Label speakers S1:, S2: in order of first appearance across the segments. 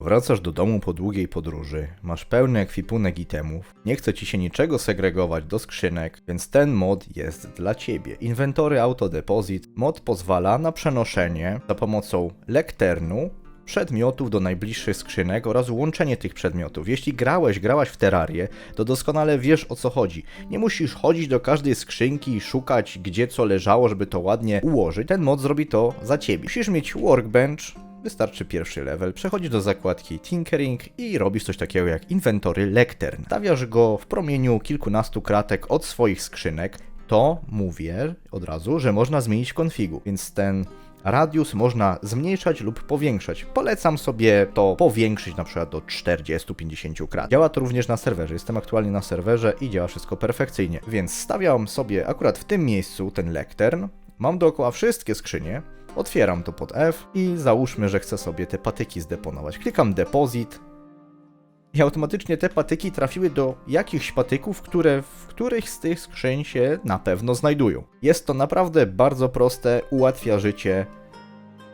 S1: Wracasz do domu po długiej podróży, masz pełny ekwipunek itemów, nie chce ci się niczego segregować do skrzynek, więc ten mod jest dla ciebie. Inwentory Auto Deposit mod pozwala na przenoszenie za pomocą lekternu przedmiotów do najbliższych skrzynek oraz łączenie tych przedmiotów. Jeśli grałeś, grałaś w Terrarię, to doskonale wiesz o co chodzi. Nie musisz chodzić do każdej skrzynki i szukać gdzie co leżało, żeby to ładnie ułożyć. Ten mod zrobi to za ciebie. Musisz mieć workbench, Wystarczy pierwszy level, przechodzisz do zakładki Tinkering i robisz coś takiego jak inwentory Lectern. Stawiasz go w promieniu kilkunastu kratek od swoich skrzynek. To mówię od razu, że można zmienić konfigu, więc ten radius można zmniejszać lub powiększać. Polecam sobie to powiększyć na przykład do 40-50 krat. Działa to również na serwerze. Jestem aktualnie na serwerze i działa wszystko perfekcyjnie. Więc stawiam sobie akurat w tym miejscu ten lektern. Mam dookoła wszystkie skrzynie. Otwieram to pod F i załóżmy, że chcę sobie te patyki zdeponować. Klikam deposit. I automatycznie te patyki trafiły do jakichś patyków, które w których z tych skrzyń się na pewno znajdują. Jest to naprawdę bardzo proste, ułatwia życie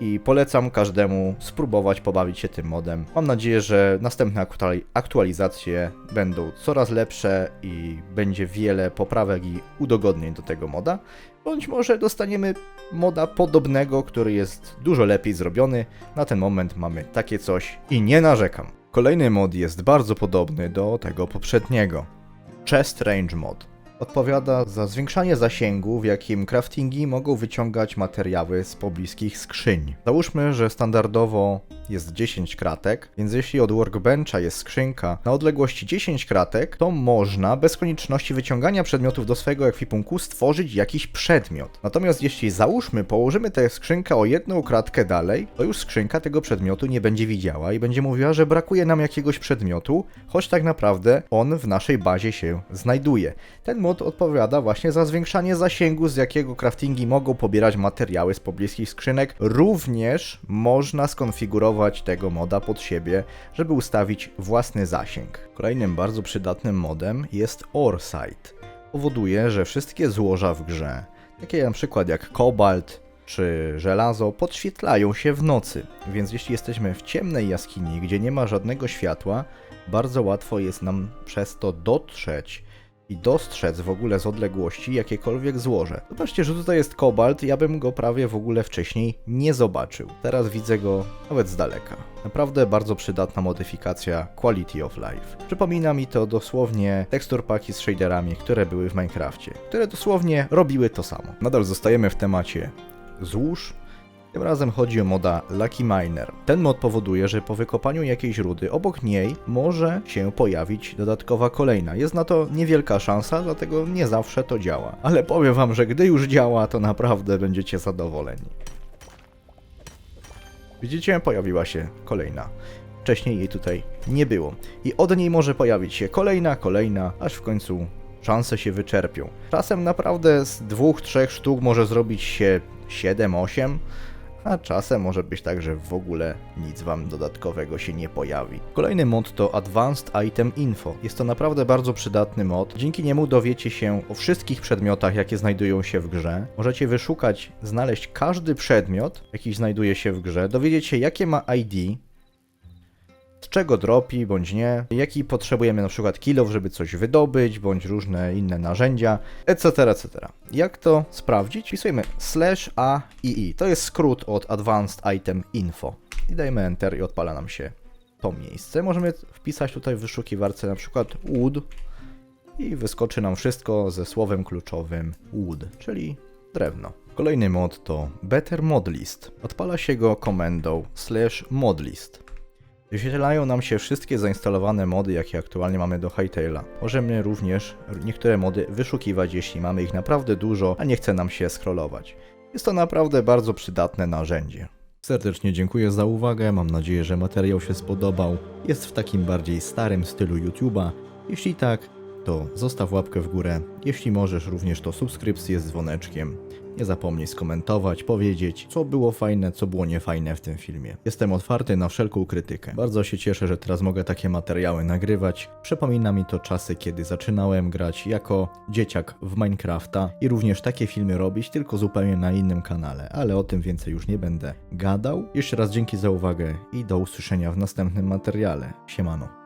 S1: i polecam każdemu spróbować pobawić się tym modem. Mam nadzieję, że następne aktuali- aktualizacje będą coraz lepsze i będzie wiele poprawek i udogodnień do tego moda. Bądź może dostaniemy moda podobnego, który jest dużo lepiej zrobiony. Na ten moment mamy takie coś i nie narzekam. Kolejny mod jest bardzo podobny do tego poprzedniego. Chest Range Mod. Odpowiada za zwiększanie zasięgu, w jakim craftingi mogą wyciągać materiały z pobliskich skrzyń. Załóżmy, że standardowo jest 10 kratek, więc jeśli od workbencha jest skrzynka na odległości 10 kratek, to można bez konieczności wyciągania przedmiotów do swojego ekwipunku stworzyć jakiś przedmiot. Natomiast jeśli załóżmy położymy tę skrzynkę o jedną kratkę dalej, to już skrzynka tego przedmiotu nie będzie widziała i będzie mówiła, że brakuje nam jakiegoś przedmiotu, choć tak naprawdę on w naszej bazie się znajduje. Ten mod odpowiada właśnie za zwiększanie zasięgu, z jakiego craftingi mogą pobierać materiały z pobliskich skrzynek. Również można skonfigurować tego moda pod siebie, żeby ustawić własny zasięg. Kolejnym bardzo przydatnym modem jest Oresight. Powoduje, że wszystkie złoża w grze, takie na przykład jak kobalt, czy żelazo podświetlają się w nocy, więc jeśli jesteśmy w ciemnej jaskini, gdzie nie ma żadnego światła, bardzo łatwo jest nam przez to dotrzeć i dostrzec w ogóle z odległości jakiekolwiek złoże. Zobaczcie, że tutaj jest kobalt, ja bym go prawie w ogóle wcześniej nie zobaczył. Teraz widzę go nawet z daleka. Naprawdę bardzo przydatna modyfikacja Quality of Life. Przypomina mi to dosłownie tekstur paki z shaderami, które były w Minecrafcie, które dosłownie robiły to samo. Nadal zostajemy w temacie złóż, tym razem chodzi o moda Lucky Miner. Ten mod powoduje, że po wykopaniu jakiejś rudy obok niej może się pojawić dodatkowa kolejna. Jest na to niewielka szansa, dlatego nie zawsze to działa. Ale powiem wam, że gdy już działa, to naprawdę będziecie zadowoleni. Widzicie, pojawiła się kolejna. Wcześniej jej tutaj nie było. I od niej może pojawić się kolejna, kolejna, aż w końcu szanse się wyczerpią. Czasem naprawdę z dwóch, trzech sztuk może zrobić się 7-8, a czasem może być tak, że w ogóle nic wam dodatkowego się nie pojawi. Kolejny mod to Advanced Item Info. Jest to naprawdę bardzo przydatny mod. Dzięki niemu dowiecie się o wszystkich przedmiotach, jakie znajdują się w grze. Możecie wyszukać, znaleźć każdy przedmiot, jaki znajduje się w grze, dowiedzieć się, jakie ma ID, czego dropi bądź nie, jaki potrzebujemy na przykład kilow, żeby coś wydobyć, bądź różne inne narzędzia, etc., etc. Jak to sprawdzić? Wpisujemy slash AII. To jest skrót od Advanced Item Info. I dajemy Enter i odpala nam się to miejsce. Możemy wpisać tutaj w wyszukiwarce na przykład wood i wyskoczy nam wszystko ze słowem kluczowym wood, czyli drewno. Kolejny mod to Better Mod List. Odpala się go komendą slash modlist. Wyświetlają nam się wszystkie zainstalowane mody, jakie aktualnie mamy do Hightaila. Możemy również niektóre mody wyszukiwać, jeśli mamy ich naprawdę dużo, a nie chce nam się scrollować. Jest to naprawdę bardzo przydatne narzędzie. Serdecznie dziękuję za uwagę, mam nadzieję, że materiał się spodobał. Jest w takim bardziej starym stylu YouTube'a. Jeśli tak, to zostaw łapkę w górę. Jeśli możesz, również to subskrypcję z dzwoneczkiem. Nie zapomnij skomentować, powiedzieć, co było fajne, co było niefajne w tym filmie. Jestem otwarty na wszelką krytykę. Bardzo się cieszę, że teraz mogę takie materiały nagrywać. Przypomina mi to czasy, kiedy zaczynałem grać jako dzieciak w Minecrafta i również takie filmy robić, tylko zupełnie na innym kanale, ale o tym więcej już nie będę gadał. Jeszcze raz dzięki za uwagę i do usłyszenia w następnym materiale. Siemano.